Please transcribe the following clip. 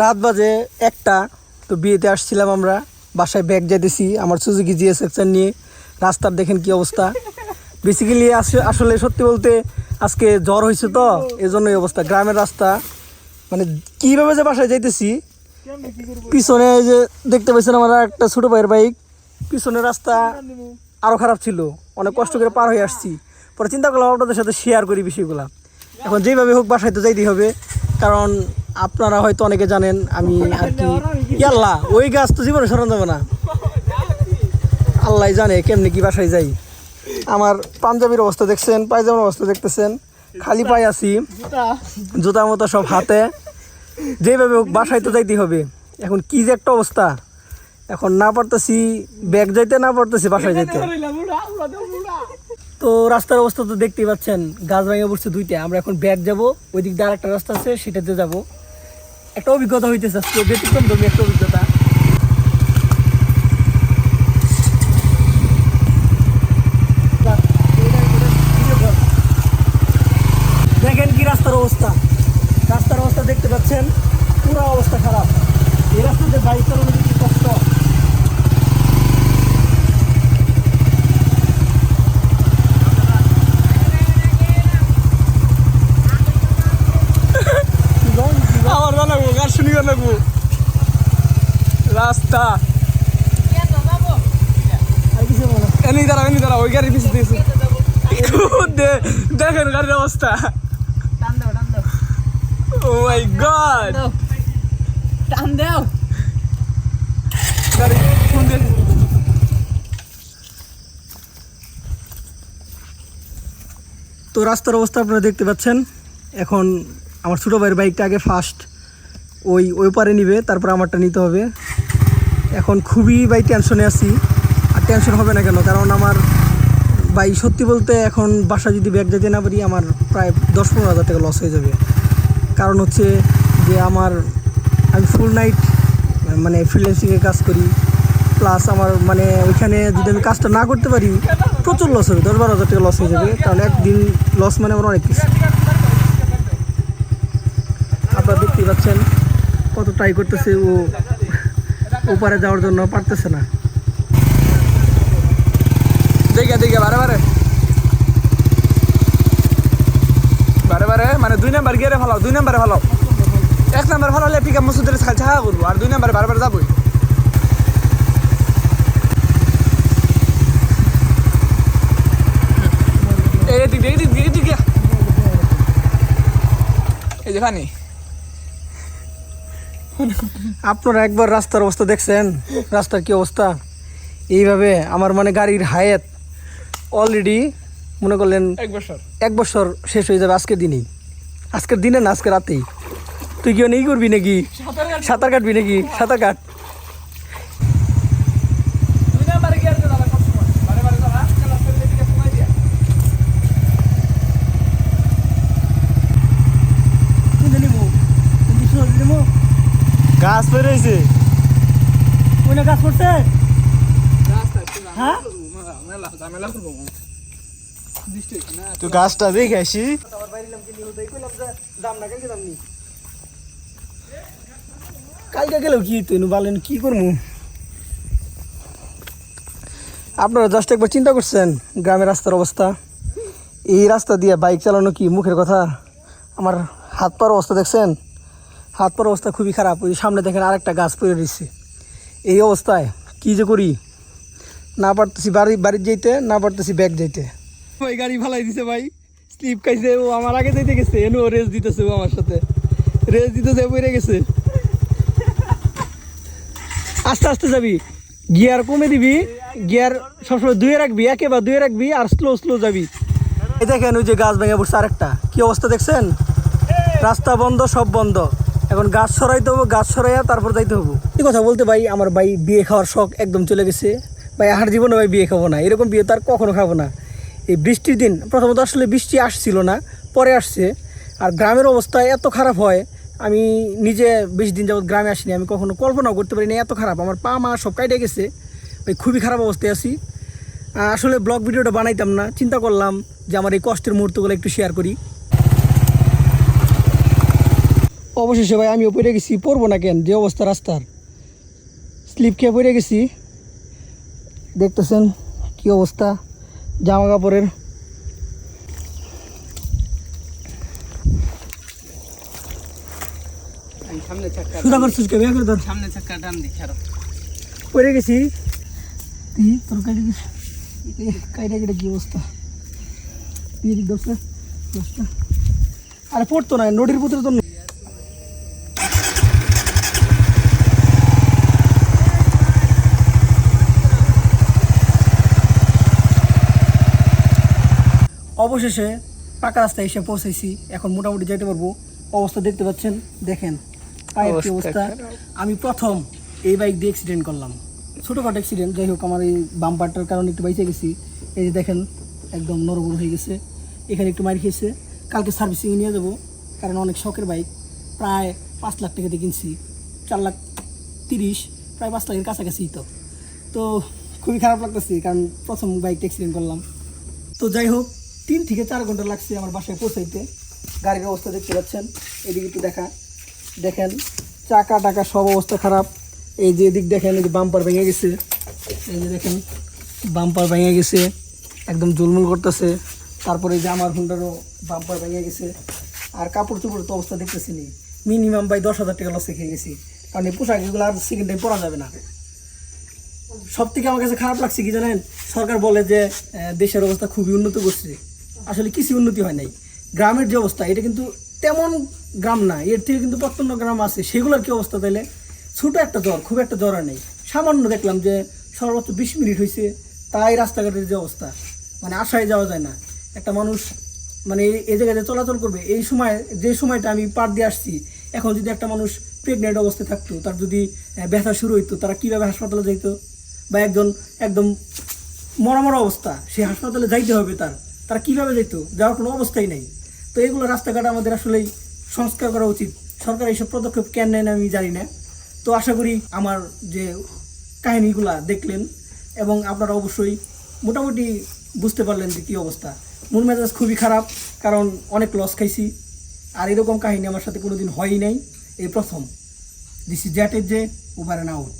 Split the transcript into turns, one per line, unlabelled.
রাত বাজে একটা, তো বিয়েতে আসছিলাম আমরা, বাসায় ব্যাগ যেতেছি আমার সুজুকি জিএস সেকশন নিয়ে। রাস্তার দেখেন কি অবস্থা। বেসিক্যালি আসলে সত্যি বলতে আজকে জ্বর হয়েছে তো এই জন্য এই অবস্থা। গ্রামের রাস্তা মানে কীভাবে যে বাসায় যাইতেছি, পিছনে যে দেখতে পাচ্ছেন আমার একটা ছোটো ভাইয়ের বাইক পিছনের রাস্তা আরও খারাপ ছিল। অনেক কষ্ট করে পার হয়ে আসছি। পরে চিন্তা করলাম আপনাদের সাথে শেয়ার করি বিষয়গুলো। এখন যেভাবে হোক বাসায় তো যাইতেই হবে, কারণ আপনারা হয়তো অনেকে জানেন আমি আর কি। ইয়াল্লা ওই গাছ তো জীবনে সরান যাবে না। আল্লাহ জানে কেমনি কি বাসায় যাই। আমার পাঞ্জাবির অবস্থা দেখছেন পায়জামার অবস্থা দেখতেছেন। খালি পায়ে আছি। জুতা। মতো সব হাতে। যেভাবে হোক বাসায় তো যাইতে হবে। এখন কি যে একটা অবস্থা। এখন না পারতেছি ব্যাগ যাইতে না পারতেছি বাসায় যাইতে। তো রাস্তার অবস্থা তো দেখতেই পাচ্ছেন গাছ ভেঙে পড়ছে দুইটা। আমরা এখন ব্যাগ যাব ওই দিক দিয়ে আরেকটা রাস্তা আছে সেটাতে যাব। একটা অভিজ্ঞতা হইতেছে আজকে, ব্যতিক্রম ধর্মী একটা অভিজ্ঞতা। দেখেন কি রাস্তার অবস্থা। রাস্তার অবস্থা দেখতে পাচ্ছেন, পুরো অবস্থা খারাপ। এই রাস্তাতে বাইক চালানো কষ্ট
আমার জানাব জানাব রাস্তা।
আর কিছু বলো না।
দাঁড়াও, এনে দাঁড়াও, ওই গাড়ি পিছিয়ে দিয়েছে। দেখেন গাড়ির অবস্থা। Oh my God.
টান দাও
গাড়ি
তো রাস্তার অবস্থা আপনারা দেখতে পাচ্ছেন। এখন আমার ছোটো ভাইয়ের বাইকটা আগে ফার্স্ট ওই ওই পারে নিবে, তারপর আমারটা নিতে হবে। এখন খুবই বাই টেনশনে আছি, আর টেনশন হবে না কেন? কারণ আমার বাই সত্যি বলতে এখন বাসা যদি ব্যাগ যেতে না পারি, আমার প্রায় দশ পনেরো হাজার টাকা লস হয়ে যাবে। কারণ হচ্ছে যে আমার আমি ফুল নাইট মানে ফ্রিল্যান্সিংয়ে কাজ করি। প্লাস আমার মানে ওইখানে যদি আমি কাজটা না করতে পারি, প্রচুর লস হবে, দশ বারো হাজার টাকা লস হয়ে যাবে। কারণ একদিন লস মানে আমার অনেক কিছু। আপনারা দেখতেই পাচ্ছেন। কত ট্রাই করতেছে ও ওপারে যাওয়ার জন্য পারতেছে না।
দেখে দেখে, বারে বারে। বারে বারে মানে দুই নাম্বার গিয়ে ভালো দুই নাম্বারে ভালো এক নাম্বার ভালো হলে পিক মসুদের খাল ছাড়া করব, আর দুই নাম্বারে বারে বারে যাবোই। এই দিক এই দিক এই দিক এই যে ফানি।
আপনারা একবার রাস্তার অবস্থা দেখছেন? রাস্তার কি অবস্থা? এইভাবে আমার মানে গাড়ির হায়াত অলরেডি মনে করলেন
এক বছর।
এক বছর শেষ হয়ে যাবে আজকের দিনেই। আজকের দিনে না আজকে রাতেই। তুই কি অনেক করবি নাকি? সাঁতার কাটবি নাকি? সাঁতার কাট
দুই নাম্বারে গিয়ে আর যাবা সবসময় বারে বারে যাবা ক্লাস করলে দিকে সময় দিয়া
গাছ পেরেছে
ওইটা কাজ করছে হ্যাঁ?
তো গাছটা দেখে আসি।
কালকে গেলেও কি তুই বলেন কি করব আপনারা জাস্ট একবার চিন্তা করছেন গ্রামের রাস্তার অবস্থা? এই রাস্তা দিয়ে বাইক চালানো কি মুখের কথা? আমার হাত পার অবস্থা দেখছেন? হাত পার অবস্থা খুবই খারাপ। ওই সামনে দেখেন আরেকটা গাছ পড়ে রয়েছে। এই অবস্থায় কি যে করি? না পারতেছি বাড়ি বাড়ির যাইতে না পারতেছি ব্যাগ যাইতে।
ভাই গাড়ি ফালাই দিছে ভাই। স্লিপ খাইছে ও আমার আগে যাইতে গেছে। এনো রেস দিতেছে ও আমার সাথে। রেস দিতেছে পড়ে গেছে।
আস্তে আস্তে যাবি। গিয়ার কমে দিবি। গিয়ার সবসময় দুয়ে রাখবি একেবারে দুয়ে রাখবি আর স্লো স্লো যাবি। এই দেখেন ওই যে গাছ ভেঙে পড়ছে আরেকটা। কি অবস্থা দেখছেন? রাস্তা বন্ধ সব বন্ধ। এখন গাছ সরাইতে হবে, গাছ সরাইয়া তারপর যাইতে হব। এই কথা বলতে ভাই, আমার ভাই বিয়ে খাওয়ার শখ একদম চলে গেছে। ভাই, আর জীবনে ভাই বিয়ে খাব না। এরকম বিয়ে তার কখনো খাব না। এই বৃষ্টির দিন, প্রথমত আসলে বৃষ্টি আসছিল না, পরে আসছে। আর গ্রামের অবস্থা এত খারাপ হয়, আমি নিজে বেশি দিন যাবত গ্রামে আসিনি। আমি কখনো কল্পনাও করতে পারিনি, এত খারাপ। আমার পা মা সব কাইটে গেছে। ভাই, খুবই খারাপ অবস্থায় আছি। আসলে ব্লগ ভিডিওটা বানাইতাম না, চিন্তা করলাম যে আমার এই কষ্টের মুহূর্তগুলো একটু শেয়ার করি। অবশেষে ভাই আমিও পড়ে গেছি পড়ব না কেন? যে অবস্থা রাস্তার। স্লিপ খেয়ে পড়ে গেছি। দেখতেছেন কি অবস্থা জামা কাপড়ের
সামনে চাক্কা
সুদা করছিস কে করে ধর।
সামনে চাক্কা টান দি খারো
পড়ে গেছি। তুই তোর কাইটা গেছি কাইটা কেটে কি অবস্থা? তুই দোষটা দোষটা আরে পড়তো না নোটির পুত্র তো অবশেষে পাকা রাস্তায় এসে পৌঁছাইছি এখন মোটামুটি যেতে পারব। অবস্থা দেখতে পাচ্ছেন দেখেন পায়ের কি অবস্থা আমি প্রথম এই বাইক দিয়ে অ্যাক্সিডেন্ট করলাম। ছোটোখাটো অ্যাক্সিডেন্ট যাই হোক আমার এই বাম্পারটার কারণে একটু বাইচে গেছি। এই যে দেখেন একদম নরবর হয়ে গেছে। এখানে একটু মার খেয়েছে। কালকে সার্ভিসিংয়ে নিয়ে যাব কারণ অনেক শখের বাইক প্রায় পাঁচ লাখ টাকা দিয়ে কিনছি। চার লাখ তিরিশ প্রায় পাঁচ লাখের কাছাকাছি তো। তো খুবই খারাপ লাগতেছে কারণ প্রথম বাইক অ্যাক্সিডেন্ট করলাম। তো যাই হোক তিন থেকে চার ঘণ্টা লাগছে আমার বাসায় পৌঁছাইতে। গাড়ির অবস্থা দেখতে পাচ্ছেন, এদিকে একটু দেখা। দেখেন, চাকা টাকা সব অবস্থা খারাপ। এই যে এদিক দেখেন, এই যে বাম্পার ভেঙে গেছে। এই যে দেখেন, বাম্পার ভেঙে গেছে, একদম জুলমুল করতেছে। তারপরে যে আমার হুন্ডারও বাম্পার ভেঙে গেছে। আর কাপড় চোপড় তো অবস্থা দেখতেছি নি। মিনিমাম বাই দশ হাজার টাকা লসে খেয়ে গেছি। কারণ এই পোশাক এগুলো আর সেকেন্ড টাইম পরা যাবে না। সব থেকে আমার কাছে খারাপ লাগছে কি জানেন? সরকার বলে যে দেশের অবস্থা খুবই উন্নত করছে। আসলে কিছু উন্নতি হয় নাই। গ্রামের যে অবস্থা, এটা কিন্তু তেমন গ্রাম না, এর থেকে কিন্তু প্রত্যন্ত গ্রাম আছে। সেগুলোর কি অবস্থা তাহলে ছোট একটা জ্বর, খুব একটা জ্বর নেই। সামান্য দেখলাম যে সর্বোচ্চ বিশ মিনিট হয়েছে তাই রাস্তাঘাটের যে অবস্থা মানে আশায় যাওয়া যায় না। একটা মানুষ মানে এই- জায়গায় চলাচল করবে, এই সময়, যে সময়টা আমি পার দিয়ে আসছি, এখন যদি একটা মানুষ প্রেগনেন্ট অবস্থায় থাকতো, তার যদি ব্যথা শুরু হইতো, তারা কীভাবে হাসপাতালে যাইতো? বা একজন একদম মরা অবস্থা, সে হাসপাতালে যাইতে হবে তার। তারা কীভাবে যেত? যাওয়ার কোনো অবস্থাই নেই। তো এগুলো রাস্তাঘাট আমাদের আসলেই সংস্কার করা উচিত। সরকার এইসব পদক্ষেপ কেন নেয় না আমি জানি না। তো আশা করি আমার যে কাহিনীগুলা দেখলেন এবং আপনারা অবশ্যই মোটামুটি বুঝতে পারলেন যে কী অবস্থা। মন মেজাজ খুবই খারাপ, কারণ অনেক লস খাইছি। আর এরকম কাহিনী আমার সাথে কোনো দিন হয়ই নাই। এই প্রথম। দিস ইজ জ্যাটের যে ওভার অ্যান্ড আউট